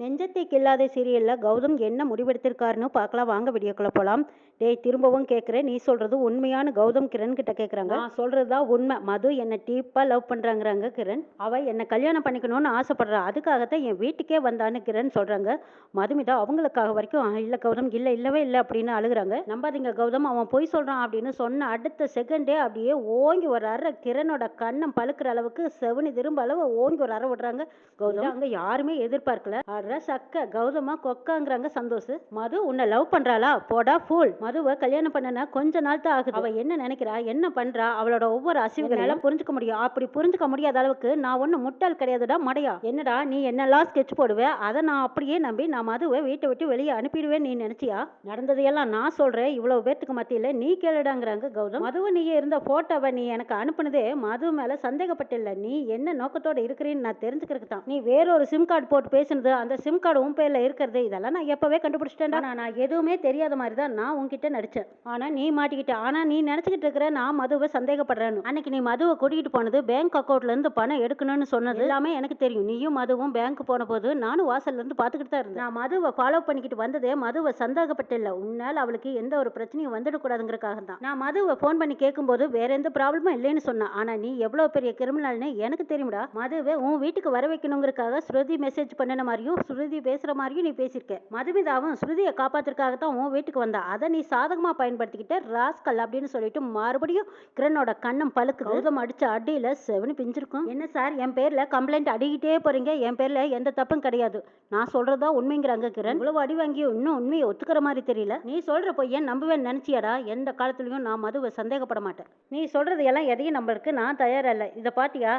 நெஞ்சத்தை கில்லாத சீரியலில் கௌதம் என்ன முடிவெடுத்திருக்காருன்னு பார்க்கலாம். வாங்க வீடியோக்குள்ள போகலாம் டேய் திரும்பவும் கேட்குறேன் நீ சொல்கிறது உண்மையான கௌதம் கிரண் கிட்ட கேட்குறாங்க நான் சொல்கிறது தான் உண்மை. மது என்னை டீப்பாக லவ் பண்ணுறாங்கிறாங்க கிரண். அவள் என்னை கல்யாணம் பண்ணிக்கணும்னு ஆசைப்படுறா. அதுக்காகத்தான் என் வீட்டுக்கே வந்தான்னு கிரண் சொல்கிறாங்க மதுமிதா அவங்களுக்காக வரைக்கும் இல்லை கௌதம் இல்லை இல்லவே இல்லை அப்படின்னு அழுகுறாங்க. நம்பாதீங்க கௌதம் அவன் பொய் சொல்கிறான் அப்படின்னு சொன்ன அடுத்த செகண்டே அப்படியே ஓங்கி ஒரு அறை கிரனோட கண்ணம் பழுக்கிற அளவுக்கு செவனி திரும்ப அளவு ஓங்கி ஒரு அறை விடுறாங்க. கௌதம். அங்க யாருமே எதிர்பார்க்கல. அட சக்க கௌதமா கொக்காங்கிறாங்க சந்தோஷ். மது உன்னை லவ் பண்றாளா? போடா ஃபூல் மதுவை கல்யாணம் பண்ணனா கொஞ்ச நாள் தான் ஆகுது. அவ என்ன நினைக்கிறா? என்ன பண்றா? அவளோட ஒவ்வொரு அசைவுகளால புரிஞ்சுக்க முடியும். அப்படி புரிஞ்சுக்க முடியாத அளவுக்கு நான் ஒன்னும் முட்டாள் கிடையாதுடா மடையா. என்னடா நீ என்னெல்லாம் ஸ்கெட்ச் போடுவே? அதை நான் அப்படியே நம்பி நான் மதுவை வீட்டை விட்டு வெளியே அனுப்பிடுவேன் நீ நினைச்சியா? நடந்ததையெல்லாம் நான் சொல்றேன். இவ்வளவு பேத்துக்கு மத்தியில நீ கேளுடாங்கிறாங்க கௌதம். மதுவை நீ இருந்த போட்டோவை நீ எனக்கு அனுப்புனதே மது மேல சந்தேகப்பட்டில்ல. நீ என்ன நோக்கத்தோட இருக்கிறேன்னு நான் தெரிஞ்சுக்கிறதுக்கு தான். நீ வேறொரு சிம் கார்டு போட்டு பேசுனது அந்த சிம் கார்டு உன் பேர்ல இருக்கிறது இதெல்லாம் நான் எப்பவே கண்டுபிடிச்சிட்டேன்டா. நான் நான் எதுவுமே தெரியாத மாதிரி தான் நான் உன்கிட்ட நடிச்சேன். ஆனா நீ மாட்டிக்கிட்ட. ஆனா நீ நினைச்சுக்கிட்டு இருக்கிற நான் மதுவை சந்தேகப்படுறேன்னு. அன்னைக்கு நீ மதுவை கூட்டிகிட்டு போனது பேங்க் அக்கௌண்ட்ல இருந்து பணம் எடுக்கணும்னு சொன்னது. எல்லாமே எனக்கு தெரியும். நீயும் மதுவும் பேங்க் போன போது நானும் வாசல்ல இருந்து பாத்துக்கிட்டு தான் இருந்தேன். நான் மதுவை ஃபாலோ பண்ணிக்கிட்டு வந்ததே மதுவை சந்தேகப்பட்டில்ல உன்னால அவளுக்கு எந்த ஒரு பிரச்சனையும் வந்துடக்கூடாதுங்கிறக்காக தான். நான் மதுவை ஃபோன் பண்ணி கேட்கும்போது வேற எந்த ப்ராப்ளமும் இல்லைன்னு சொன்னேன். ஆனா நீ எவ்வளவு பெரிய கிரிமினல்னு எனக்கு தெரியும்டா. மதுவை உன் வீட்டுக்கு வர வைக்கணுங்கிறதுக்காக ஸ்ருதி மெசேஜ் பண்ணின மாதிரியும் ஸ்ருதி பேசுற மாதிரியும் நீ பேசியிருக்க. மதுமிதாவும் ஸ்ருதியை காப்பாத்துறதுக்காக தான் உன் வீட்டுக்கு வந்தா. அதை நீ சாதகமா பயன்படுத்திக்கிட்ட ராஸ்கல் அப்படின்னு சொல்லிட்டு மறுபடியும் கிரனோட கண்ணம் பழுக்கு கௌதம் அடிச்ச அடியில செவனு பிஞ்சிருக்கும். என்ன சார் என் பேர்ல கம்ப்ளைண்ட் அடிக்கிட்டே போறீங்க? என் பேர்ல எந்த தப்பும் கிடையாது. நான் சொல்றதா உண்மைங்கிறாங்க கிரண். இவ்வளவு அடி வாங்கியும் இன்னும் உண்மையை ஒத்துக்கிற மாதிரி தெரியல. நீ சொல்ற பொய்யன் நம்புவேன் நினைச்சியாடா? எந்த காலத்துலயும் நான் மதுவை சந்தேகப்பட மாட்டேன். நீ சொல்றது எல்லாம் எதையும் நம்பருக்கு நான் தயாரா இல்லை இதை பாத்தியா?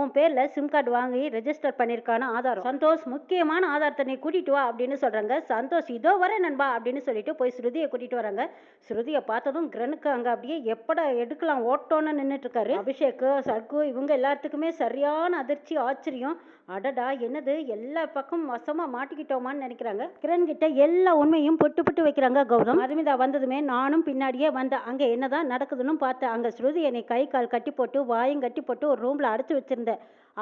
உன் பேர்ல சிம் கார்டு வாங்கி ரெஜிஸ்டர் பண்ணிருக்கான ஆதாரம். சந்தோஷ் முக்கியமான ஆதாரத்தை நீ கூட்டிட்டு வா அப்படின்னு சொல்றாங்க. சந்தோஷ் இதோ வர நண்பா அப்படின்னு சொல்லிட்டு போய் ஸ்ருதியை கூட்டிட்டு வராங்க. ஸ்ருதியை பார்த்ததும் கிரனுக்கு அங்க அப்படியே எப்படா எடுக்கலாம் ஓட்டோன்னு நின்னுட்டு இருக்காரு. அபிஷேக் சர்க்கு இவங்க எல்லாத்துக்குமே சரியான அதிர்ச்சி ஆச்சரியம். அடடா என்னது? எல்லா பக்கம் வசமா மாட்டிக்கிட்டோமான்னு நினைக்கிறாங்க. கிரண் கிட்ட எல்லா உண்மையும் பொட்டு புட்டு வைக்கிறாங்க கௌதம். மதுமிதா வந்ததுமே நானும் பின்னாடியே வந்தேன். அங்க என்னதான் நடக்குதுன்னு பார்த்தேன் அங்க ஸ்ருதி என்னை கை கால் கட்டி போட்டு வாயும் கட்டி போட்டு ஒரு ரூம்ல அடைச்சு வச்சிருந்தேன்.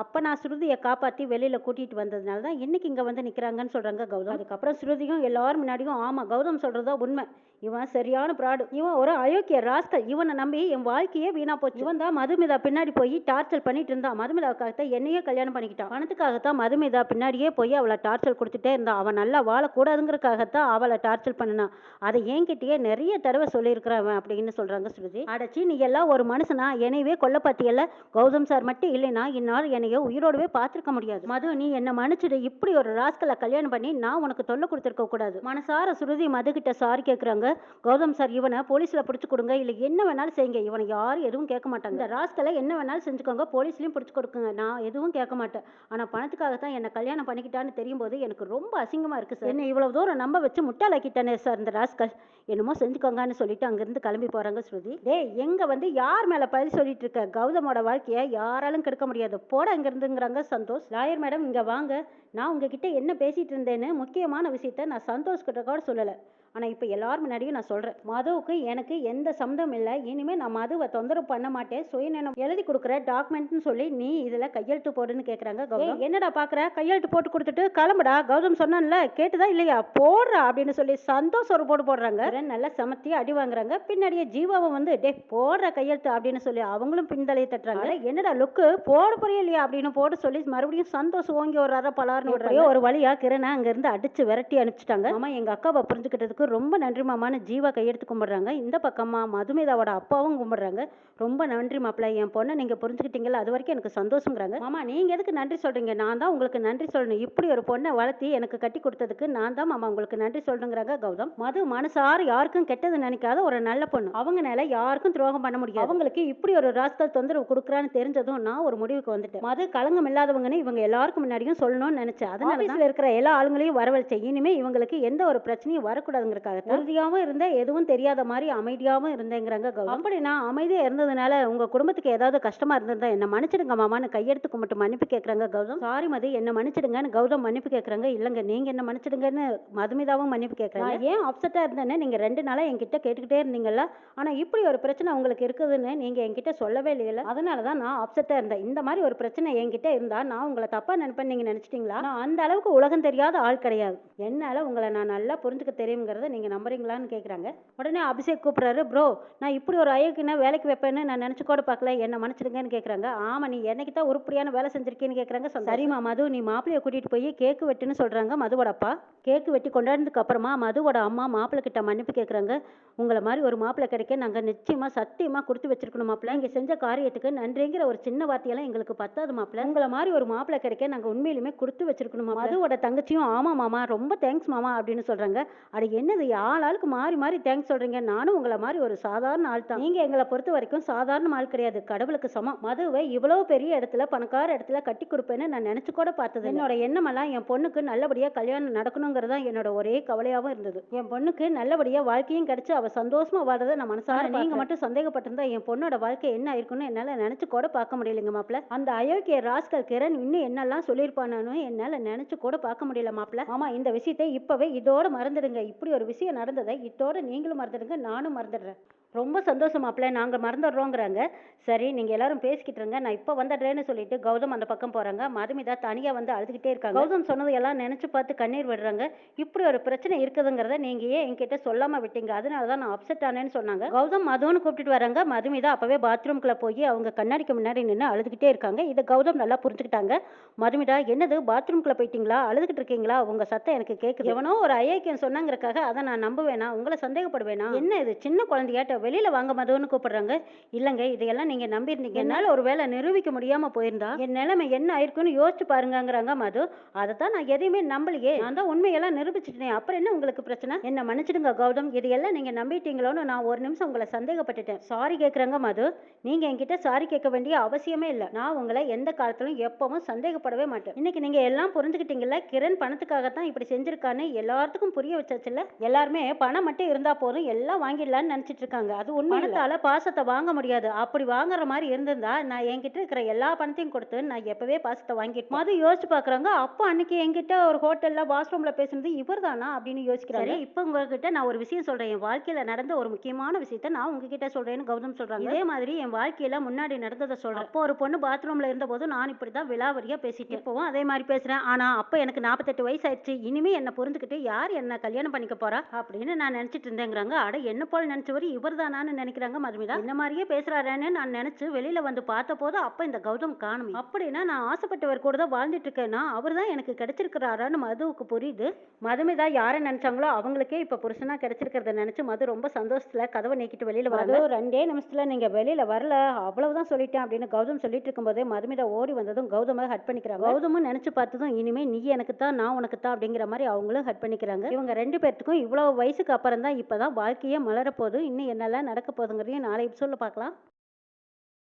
அப்போ நான் ஸ்ருதியை காப்பாற்றி வெளியில் கூட்டிகிட்டு வந்ததுனால தான் இன்னைக்கு இங்கே வந்து நிற்கிறாங்கன்னு சொல்கிறாங்க கௌதம். அதுக்கப்புறம் ஸ்ருதியும் எல்லாரும் முன்னாடியும் ஆமாம் கௌதம் சொல்கிறதா உண்மை. இவன் சரியான ப்ராடு இவன் ஒரு அயோக்கிய ராஸ்கல் இவனை நம்பி என் வாழ்க்கையே வீணா போச்சு. இவன் தான் மதுமிதா பின்னாடி போய் டார்ச்சர் பண்ணிட்டு இருந்தான். மதுமிதாவுக்காகத்தான் என்னையே கல்யாணம் பண்ணிக்கிட்டான். பணத்துக்காகத்தான் மதுமிதா பின்னாடியே போய் அவளை டார்ச்சர் கொடுத்துட்டே இருந்தான். அவன் நல்லா வாழக்கூடாதுங்கிறதுக்காகத்தான் அவளை டார்ச்சர் பண்ணினான். அதை என்கிட்டயே நிறைய தடவை சொல்லியிருக்கிறவன் அப்படின்னு சொல்கிறாங்க ஸ்ருதி. அடச்சி நீ எல்லாம் ஒரு மனுஷனா? என்னையவே கொல்ல பார்த்தியல்ல கௌதம் சார் மட்டும் இல்லைன்னா இந்நாள் என்னைய உயிரோடவே பார்த்துருக்க முடியாது. மது நீ என்னை மன்னிச்சிடு. இப்படி ஒரு ராஸ்கலை கல்யாணம் பண்ணி நான் உனக்கு தொல்லை கொடுத்துருக்க கூடாது மனசார சுருதி மது கிட்ட சாரி கேட்குறாங்க கௌதம் சார் இவனை போலீஸில் பிடிச்சி கொடுங்க. இல்லை என்ன வேணாலும் செய்யுங்க. இவனை யாரும் எதுவும் கேட்க மாட்டாங்க. இந்த ராஸ்கலை என்ன வேணாலும் செஞ்சுக்கோங்க. போலீஸ்லையும் பிடிச்சி கொடுக்குங்க. நான் எதுவும் கேட்க மாட்டேன். ஆனால் பணத்துக்காக தான் என்னை கல்யாணம் பண்ணிக்கிட்டான்னு தெரியும் போது எனக்கு ரொம்ப அசிங்கமாக இருக்குது சார். என்ன இவ்வளோ தூரம் நம்ப வச்சு முட்டாளாக்கிட்டானே சார் இந்த ராஸ்கல். என்னமோ செஞ்சுக்கோங்கன்னு சொல்லிட்டு அங்கேருந்து கிளம்பி போகிறாங்க ஸ்ருதி. டே எங்கே வந்து யார் மேலே பதில் சொல்லிட்டு இருக்க? கௌதமோட வாழ்க்கையை யாராலும் கெடுக்க முடியாது. போட அங்கேருந்துங்கிறாங்க சந்தோஷ். லாயர் மேடம் இங்கே வாங்க. நான் உங்ககிட்ட என்ன பேசிட்டு இருந்தேன்னு முக்கியமான விஷயத்த நான் சந்தோஷ் கிட்ட கூட சொல்லலை. ஆனால் இப்போ எல்லாரும் முன்னாடியும் நான் சொல்கிறேன் மதுவுக்கு எனக்கு எந்த சம்மந்தம் இல்லை. இனிமேல் நான் மதுவை தொந்தரவு பண்ண மாட்டேன். சுயநலம் எழுதி கொடுக்குற டாக்குமெண்ட்னு சொல்லி நீ இதில் கையெழுத்து போடுன்னு கேட்குறாங்க கௌதம். என்னடா பார்க்குற கையெழுத்து போட்டு கொடுத்துட்டு கிளம்புடா. கௌதம் சொன்னான்ல கேட்டுதா இல்லையா? போடுறா அப்படின்னு சொல்லி சந்தோஷம் ஒரு போடு போடுறாங்க. நல்லா சமத்தி அடி வாங்குறாங்க. பின்னாடியே ஜீவாவை வந்து டே போடுற கையெழுத்து அப்படின்னு சொல்லி அவங்களும் பின்தலையை தட்டுறாங்க. என்னடா லுக்கு? போட போறியா இல்லையா அப்படின்னு போட சொல்லி மறுபடியும் சந்தோஷம் ஓங்கி ஒரு அரை பலார்னு ஒரு வழியா கிரணை அங்கேருந்து அடிச்சு விரட்டி அனுப்பிச்சிட்டாங்க. ஆமா எங்கள் அக்காவை புரிஞ்சுக்கிட்டதுக்கு ரொம்ப நன்றி மாமான்னு ஜீவா கையெடுத்து கும்பிடுறாங்க. இந்த பக்கமா மதுமிதாவோட அப்பாவும் கும்பிடுறாங்க. ரொம்ப நன்றி மாப்பிள்ள என் பொண்ணை நீங்க புரிஞ்சுக்கிட்டீங்கல்ல அது வரைக்கும் எனக்கு சந்தோஷங்கிறாங்க மாமா நீங்க எதுக்கு நன்றி சொல்றீங்க? நான் தான் உங்களுக்கு நன்றி சொல்லணும். இப்படி ஒரு பொண்ணை வளர்த்தி எனக்கு கட்டி கொடுத்ததுக்கு நான் தான் மாமா உங்களுக்கு நன்றி சொல்லணுங்கிறாங்க கௌதம். மது மனசார யாருக்கும் கெட்டது நினைக்காத ஒரு நல்ல பொண்ணு. அவங்க மேல யாருக்கும் துரோகம் பண்ண முடியாது. அவங்களுக்கு இப்படி ஒரு ராஸ்கல் தொந்தரவு கொடுக்குறான்னு தெரிஞ்சதும் நான் ஒரு முடிவுக்கு வந்துட்டேன். மது களங்கம் இல்லாதவங்கன்னு இவங்க எல்லாருக்கும் முன்னாடியும் சொல்லணும்னு நினைச்சேன். அதனால இருக்கிற எல்லா ஆளுங்களையும் வரவழைச்சேன். இனிமே இவங்களுக்கு எந்த ஒரு பிரச்சனையும் வரக்கூடாதுங்க இருக்காங்கிறக்காக உறுதியாகவும் இருந்த எதுவும் தெரியாத மாதிரி அமைதியாகவும் இருந்தேங்கிறாங்க கௌதம் அப்படி நான் அமைதியாக இருந்ததுனால உங்கள் குடும்பத்துக்கு ஏதாவது கஷ்டமாக இருந்திருந்தா என்னை மன்னிச்சிடுங்க மாமான்னு கையெடுத்து கும்பிட்டு மன்னிப்பு கேட்குறாங்க கௌதம். சாரி மது என்னை மன்னிச்சிடுங்கன்னு கௌதம் மன்னிப்பு கேட்குறாங்க. இல்லைங்க நீங்கள் என்ன மன்னிச்சிடுங்கன்னு மதுமிதாவும் மன்னிப்பு கேட்குறாங்க. ஏன் அப்செட்டாக இருந்தேன்னு நீங்கள் ரெண்டு நாளாக என்கிட்ட கேட்டுக்கிட்டே இருந்தீங்கல்ல? ஆனால் இப்படி ஒரு பிரச்சனை உங்களுக்கு இருக்குதுன்னு நீங்கள் என்கிட்ட சொல்லவே இல்லையில அதனால தான் நான் அப்செட்டாக இருந்தேன். இந்த மாதிரி ஒரு பிரச்சனை என்கிட்ட இருந்தால் நான் உங்களை தப்பாக நினைப்பேன் நீங்கள் நினச்சிட்டிங்களா? நான் அந்த அளவுக்கு உலகம் தெரியாத ஆள் கிடையாது. என்னால் உங்களை நான் நல்லா புரிஞ்சுக்க தெரியுங்கிறத நீங்கள் நம்புறீங்களான்னு கேட்குறாங்க உடனே அபிஷேக் கூப்பிட்றாரு ப்ரோ நான் இப்படி ஒரு ஐயக்குன்னா வேலைக்கு வைப்பேன்னு நான் நினச்சி கூட பார்க்கல. என்ன மன்னிச்சிடுங்கன்னு கேட்குறாங்க ஆமாம் நீ என்னைக்கு தான் உருப்படியான வேலை செஞ்சிருக்கேன்னு கேட்குறாங்க சரிம்மா மது நீ மாப்பிள்ளைய கூட்டிகிட்டு போய் கேக்கு வெட்டுன்னு சொல்கிறாங்க மதுவோட அப்பா. கேக்கு வெட்டி கொண்டாடினதுக்கு அப்புறமா மதுவோட அம்மா மாப்பிள்ளை கிட்ட மன்னிப்பு கேட்குறாங்க உங்களை மாதிரி ஒரு மாப்பிள்ளை கிடைக்க நாங்கள் நிச்சயமாக சத்தியமாக கொடுத்து வச்சிருக்கணும் மாப்பிள்ளை. இங்கே செஞ்ச காரியத்துக்கு நன்றிங்கிற ஒரு சின்ன வார்த்தையெல்லாம் எங்களுக்கு பத்தாது மாப்பிள்ளை. உங்களை மாதிரி ஒரு மாப்பிள்ளை கிடைக்க நாங்கள் உண்மையிலுமே கொடுத்து வச்சிருக்கணும் மதுவோட தங்கச்சியும் ஆமா மாமா ரொம்ப தேங்க்ஸ் மாமா அப்படின்னு சொல்கிறாங்க அட என்னது ஆள் ஆளுக்கு மாறி மாறி தேங்க்ஸ் சொல்கிறீங்க நானும் உங்களை மாதிரி ஒரு சாதாரண ஆள் தான். நீங்கள் எங்களை பொறுத்த வரைக்கும் சாதாரண ஆள் கிடையாது. கடவுளுக்கு சமம். மதுவை இவ்வளோ பெரிய இடத்துல பணக்கார இடத்துல கட்டி கொடுப்பேன்னு நான் நினச்சி கூட பார்த்தது என்னோட எண்ணமெல்லாம் என் பொண்ணுக்கு நல்லபடியாக கல்யாணம் நடக்கணுங்கிறது தான் என்னோட ஒரே கவலையாகவும் இருந்தது. என் பொண்ணுக்கு நல்லபடியாக வாழ்க்கையும் கிடைச்சு அவள் சந்தோஷமா வாழறதை நான் மனசார நீங்க மட்டும் சந்தேகப்பட்டிருந்தா என் பொண்ணோட வாழ்க்கை என்ன ஆயிருக்குன்னு என்னால நினைச்சு கூட பார்க்க முடியலைங்க மாப்பிள்ள அந்த அயோக்கிய ராஸ்கல் கிரண் இன்னும் என்னெல்லாம் சொல்லியிருப்பானு என்னால நினைச்சு கூட பார்க்க முடியல மாப்பிள்ள ஆமா இந்த விஷயத்தை இப்பவே இதோட மறந்துடுங்க. இப்படி ஒரு விஷயம் நடந்ததை இதோட நீங்களும் மறந்துடுங்க நானும் மறந்துடுறேன். ரொம்ப சந்தோஷம் மாப்பிள்ள நாங்கள் மறந்துடுறோங்கிறாங்க. சரி நீங்கள் எல்லாரும் பேசிக்கிட்டு இருங்க. நான் இப்போ வந்துடுறேன்னு சொல்லிட்டு கௌதம் அந்த பக்கம் போகிறாங்க மதுமிதா தனியாக வந்து அழுதுகிட்டே இருக்காங்க. கௌதம் சொன்னது எல்லாம் நினச்சி பார்த்து கண்ணீர் விடுறாங்க. இப்படி ஒரு பிரச்சனை இருக்குதுங்கிறத நீங்கள் ஏன் என்கிட்ட சொல்லாமல் விட்டீங்க? அதனால தான் நான் அப்செட் ஆனேன்னு சொன்னாங்க. கௌதம் மதுன்னு கூப்பிட்டுட்டு வராங்க. மதுமிதா அப்போவே பாத்ரூம்குள்ளே போய் அவங்க கண்ணாடிக்கு முன்னாடி நின்று அழுதுகிட்டே இருக்காங்க. இதை கௌதம் நல்லா புரிஞ்சுக்கிட்டாங்க. மதுமிதா என்னது? பாத்ரூம்குள்ளே போயிட்டீங்களா? அழுதுகிட்டு இருக்கீங்களா? உங்க சத்தம் எனக்கு கேட்குது எவனோ ஒரு ஐயக்கியம் சொன்னாங்கிறக்காக அதை நான் நம்புவேனா? உங்களை சந்தேகப்படுவேனா? என்ன இது? சின்ன குழந்தையாட்ட வெளியில வாங்க மதுன்னு கூப்பிடுறாங்க. இல்லைங்க இதையெல்லாம் நீங்க நம்பியிருந்தீங்க. என்னால் ஒரு வேளை நிரூபிக்க முடியாம போயிருந்தா? என் நிலைமை என்ன ஆயிருக்குன்னு யோசிச்சு பாருங்கங்கிறாங்க மது. அதை தான் நான் எதையுமே நம்பலையே. நான் தான் உண்மையெல்லாம் நிரூபிச்சிட்டேன். அப்புறம் என்ன உங்களுக்கு பிரச்சனை? என்ன மன்னிச்சிடுங்க கௌதம். இதையெல்லாம் நீங்க நம்பிட்டீங்களோன்னு நான் ஒரு நிமிஷம் உங்களை சந்தேகப்பட்டுட்டேன். சாரி கேட்குறேங்க மது. நீங்க என்கிட்ட சாரி கேட்க வேண்டிய அவசியமே இல்லை. நான் உங்களை எந்த காலத்திலும் எப்பவும் சந்தேகப்படவே மாட்டேன். இன்னைக்கு நீங்க எல்லாம் புரிஞ்சுக்கிட்டீங்கல்ல? கிரண் பணத்துக்காகத்தான் இப்படி செஞ்சிருக்கான்னு எல்லாத்துக்கும் புரிய வச்சாச்சுல்ல? எல்லாருமே பணம் மட்டும் இருந்தா போதும். எல்லாம் வாங்கிடலாம்னு நினைச்சிட்டு இருக்காங்க. அது உண்மையால பாசத்தை வாங்க முடியாது. அப்படி வாங்குற மாதிரி இருந்திருந்தா நான் என்கிட்ட இருக்கிற எல்லா பணத்தையும் கொடுத்து நான் எப்பவே பாசத்தை வாங்கிட்டு மது யோசிச்சு பாக்குறாங்க அப்போ அன்னைக்கு என்கிட்ட ஒரு ஹோட்டல்ல வாஷ்ரூம்ல பேசுனது இவர் தானா அப்படின்னு யோசிக்கிறாரு இப்போ உங்ககிட்ட நான் ஒரு விஷயம் சொல்றேன். என் வாழ்க்கையில நடந்த ஒரு முக்கியமான விஷயத்த நான் உங்ககிட்ட சொல்றேன்னு கௌதம் சொல்றாங்க. இதே மாதிரி என் வாழ்க்கையில முன்னாடி நடந்ததை சொல்றேன். அப்போ ஒரு பொண்ணு பாத்ரூம்ல இருந்தபோது நான் இப்படிதான் விலாவரியா பேசிட்டேன் இப்பவும் அதே மாதிரி பேசுறேன். ஆனா அப்ப எனக்கு நாற்பத்தெட்டு வயசு ஆயிடுச்சு இனிமே என்ன புரிஞ்சுக்கிட்டு யார் என்ன கல்யாணம் பண்ணிக்க போறா அப்படின்னு நான் நினைச்சிட்டு இருந்தேங்கிறாங்க. அட என்ன போல் நினைச்சவர்? இவர் தானான்னு நினைக்கிறாங்க மதுமிதா. இந்த மாதிரியே பேசுறாருன்னு நான் நினைச்சு வெளியில வந்து பார்த்த போது அப்ப இந்த கௌதம் காணுமே. அப்படின்னா நான் ஆசைப்பட்டவர் கூட தான் வாழ்ந்துட்டு இருக்கேன்னா அவர் தான் எனக்கு கிடைச்சிருக்கிறாரான்னு மதுவுக்கு புரியுது. மதுமிதா யாரை நினைச்சாங்களோ அவங்களுக்கே இப்ப புருஷனா கிடைச்சிருக்கிறத நினைச்சு மது ரொம்ப சந்தோஷத்துல கதவை நீக்கிட்டு வெளியில வராங்க. ரெண்டே நிமிஷத்துல நீங்க வெளியில வரல. அவ்வளவுதான் சொல்லிட்டேன் அப்படின்னு கௌதம் சொல்லிட்டு இருக்கும்போதே மதுமிதா ஓடி வந்ததும் கௌதம ஹட் பண்ணிக்கிறாங்க. கௌதமும் நினைச்சு பார்த்ததும் இனிமே நீ எனக்கு தான் நான் உனக்கு தான் அப்படிங்கிற மாதிரி அவங்களும் ஹட் பண்ணிக்கிறாங்க. இவங்க ரெண்டு பேர்த்துக்கும் இவ்வளவு வயசுக்கு அப்புறம் தான் இப்பதான் வாழ்க்கையே மலரப்போகுது. இன்னும் என்னெல்லாம் நடக்க போகுதுங்கிறதையும் நாளை சொல்ல பார்க்கலாம்.